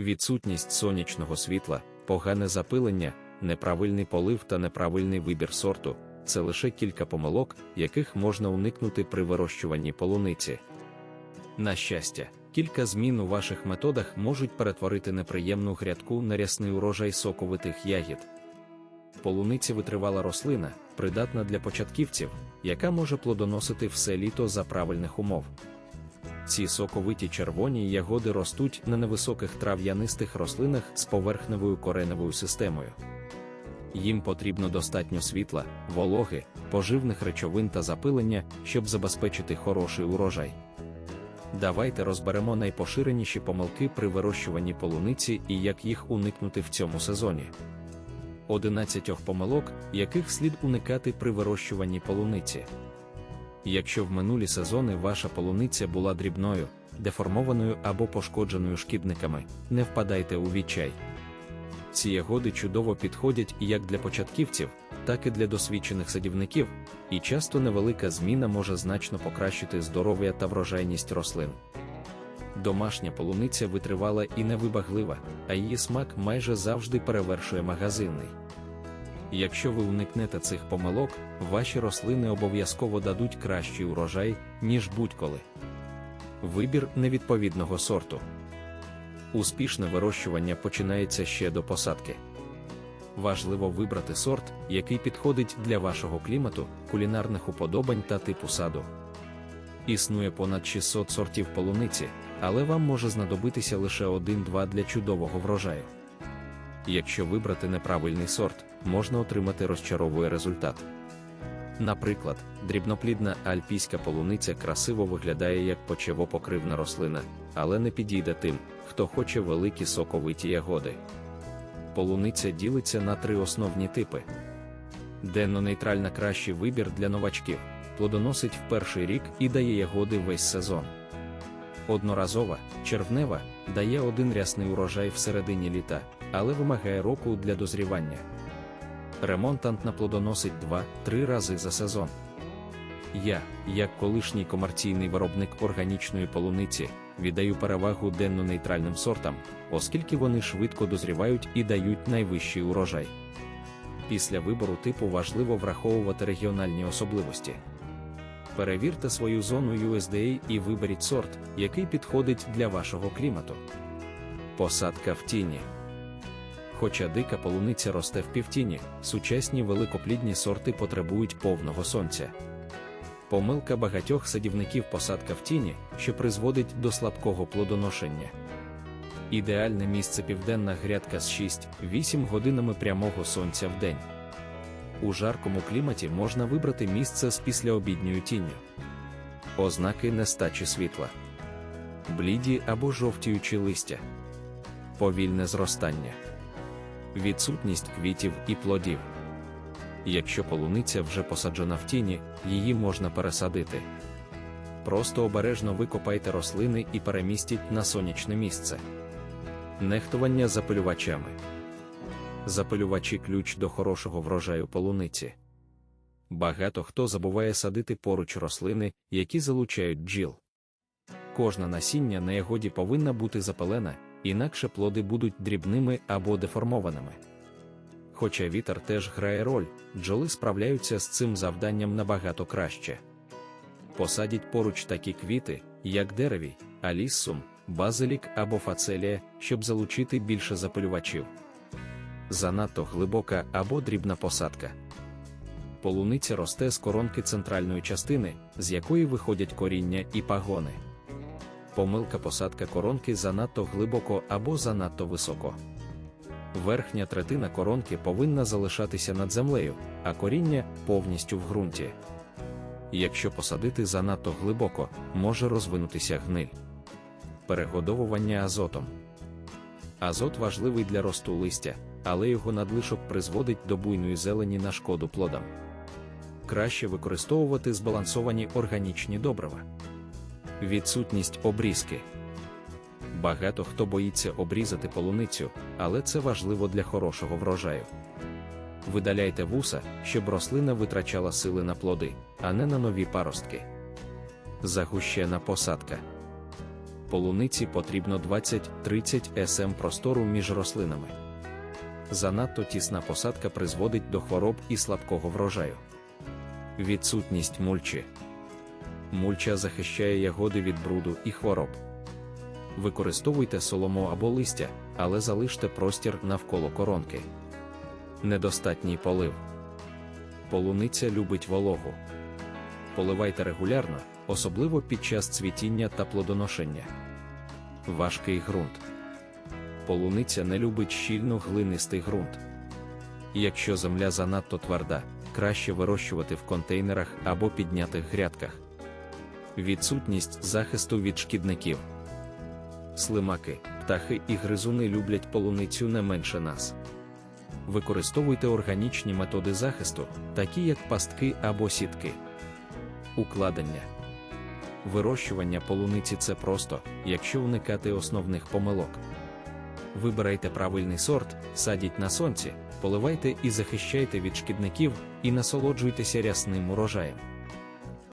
Відсутність сонячного світла, погане запилення, неправильний полив та неправильний вибір сорту це лише кілька помилок, яких можна уникнути при вирощуванні полуниці. На щастя, кілька змін у ваших методах можуть перетворити неприємну грядку на рясний урожай соковитих ягід. Полуниця витривала рослина, придатна для початківців, яка може плодоносити все літо за правильних умов. Ці соковиті червоні ягоди ростуть на невисоких трав'янистих рослинах з поверхневою кореневою системою. Їм потрібно достатньо світла, вологи, поживних речовин та запилення, щоб забезпечити хороший урожай. Давайте розберемо найпоширеніші помилки при вирощуванні полуниці і як їх уникнути в цьому сезоні. 11 помилок, яких слід уникати при вирощуванні полуниці. Якщо в минулі сезони ваша полуниця була дрібною, деформованою або пошкодженою шкідниками, не впадайте у відчай. Ці ягоди чудово підходять як для початківців, так і для досвідчених садівників, і часто невелика зміна може значно покращити здоров'я та врожайність рослин. Домашня полуниця витривала і невибаглива, а її смак майже завжди перевершує магазинний. Якщо ви уникнете цих помилок, ваші рослини обов'язково дадуть кращий урожай, ніж будь-коли. Вибір невідповідного сорту. Успішне вирощування починається ще до посадки. Важливо вибрати сорт, який підходить для вашого клімату, кулінарних уподобань та типу саду. Існує понад 600 сортів полуниці, але вам може знадобитися лише один-два для чудового врожаю. Якщо вибрати неправильний сорт, можна отримати розчаровує результат. Наприклад, дрібноплідна альпійська полуниця красиво виглядає як почевопокривна рослина, але не підійде тим, хто хоче великі соковиті ягоди. Полуниця ділиться на три основні типи. Денно-нейтральна кращий вибір для новачків, плодоносить в перший рік і дає ягоди весь сезон. Одноразова, червнева, дає один рясний урожай в середині літа, але вимагає року для дозрівання. Ремонтантна плодоносить 2-3 рази за сезон. Я, як колишній комерційний виробник органічної полуниці, віддаю перевагу денно-нейтральним сортам, оскільки вони швидко дозрівають і дають найвищий урожай. Після вибору типу важливо враховувати регіональні особливості. Перевірте свою зону USDA і виберіть сорт, який підходить для вашого клімату. Посадка в тіні. Хоча дика полуниця росте в півтіні, сучасні великоплідні сорти потребують повного сонця. Помилка багатьох садівників посадка в тіні, що призводить до слабкого плодоношення. Ідеальне місце південна грядка з 6-8 годинами прямого сонця в день. У жаркому кліматі можна вибрати місце з післяобідньою тінню. Ознаки нестачі світла, бліді або жовтіючі листя, повільне зростання, відсутність квітів і плодів. Якщо полуниця вже посаджена в тіні, її можна пересадити. Просто обережно викопайте рослини і перемістіть на сонячне місце. Нехтування запилювачами. Запилювачі ключ до хорошого врожаю полуниці. Багато хто забуває садити поруч рослини, які залучають бджіл. Кожна насіння на ягоді повинна бути запалена, інакше плоди будуть дрібними або деформованими. Хоча вітер теж грає роль, бджоли справляються з цим завданням набагато краще. Посадіть поруч такі квіти, як деревій, аліссум, базилік або фацелія, щоб залучити більше запилювачів. Занадто глибока або дрібна посадка. Полуниця росте з коронки центральної частини, з якої виходять коріння і пагони. Помилка посадка коронки занадто глибоко або занадто високо. Верхня третина коронки повинна залишатися над землею, а коріння повністю в ґрунті. Якщо посадити занадто глибоко, може розвинутися гниль. Перегодовування азотом. Азот важливий для росту листя, але його надлишок призводить до буйної зелені на шкоду плодам. Краще використовувати збалансовані органічні добрива. Відсутність обрізки. Багато хто боїться обрізати полуницю, але це важливо для хорошого врожаю. Видаляйте вуса, щоб рослина витрачала сили на плоди, а не на нові паростки. Загущена посадка. Полуниці потрібно 20-30 см простору між рослинами. Занадто тісна посадка призводить до хвороб і слабкого врожаю. Відсутність мульчі. Мульча захищає ягоди від бруду і хвороб. Використовуйте солому або листя, але залиште простір навколо коронки. Недостатній полив. Полуниця любить вологу. Поливайте регулярно, особливо під час цвітіння та плодоношення. Важкий ґрунт. Полуниця не любить щільно глинистий ґрунт. Якщо земля занадто тверда, краще вирощувати в контейнерах або піднятих грядках. Відсутність захисту від шкідників. Слимаки, птахи і гризуни люблять полуницю не менше нас. Використовуйте органічні методи захисту, такі як пастки або сітки. Укладення. Вирощування полуниці це просто, якщо уникати основних помилок. Вибирайте правильний сорт, садіть на сонці, поливайте і захищайте від шкідників, і насолоджуйтеся рясним урожаєм.